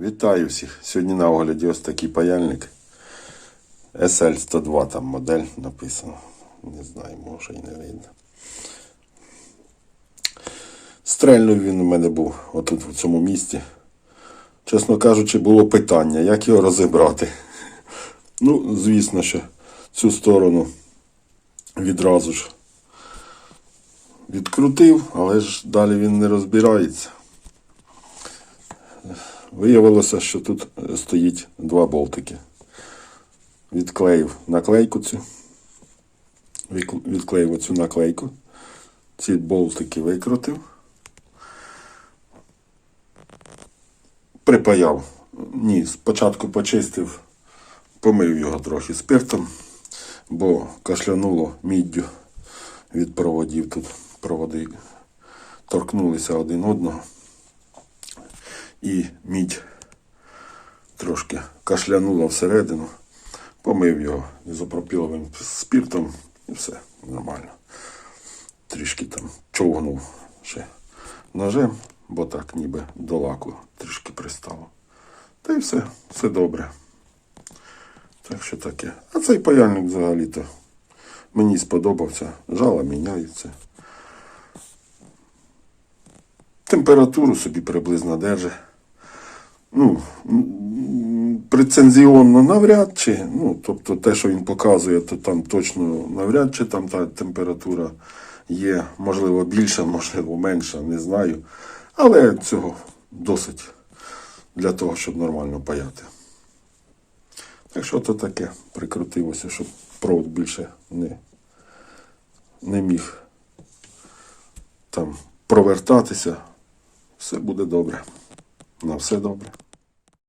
Вітаю всіх. Сьогодні на огляді ось такий паяльник. SL102 там модель написано. Не знаю, може і не видно. Стрельнув він у мене був отут в цьому місці. Чесно кажучи, було питання, як його розібрати. Ну, звісно, що цю сторону відразу ж відкрутив, але ж далі він не розбирається. Виявилося, що тут е, стоїть два болтики. Відклеїв наклейку цю. Відклеїв оцю наклейку. Ці болтики викрутив. Припаяв. Ні, спочатку почистив, помив його трохи спиртом, бо кашлянуло міддю від проводів. Тут проводи торкнулися один одного і мідь трошки кашлянула всередину, помив його ізопропіловим спіртом і все нормально. Трішки там човгнув ще ножем, бо так ніби до лаку трішки пристало. Та й все, все добре. Так що таке. А цей паяльник взагалі-то мені сподобався. Жала міняється. Температуру собі приблизно держить. Ну, прецензіонно навряд чи. Ну, тобто те, що він показує, то там точно навряд чи там та температура є, можливо, більша, можливо, менша, не знаю. Але цього досить для того, щоб нормально паяти. Так що то таке прикрутилося, щоб провод більше не, не міг там провертатися. Все буде добре. На все добре.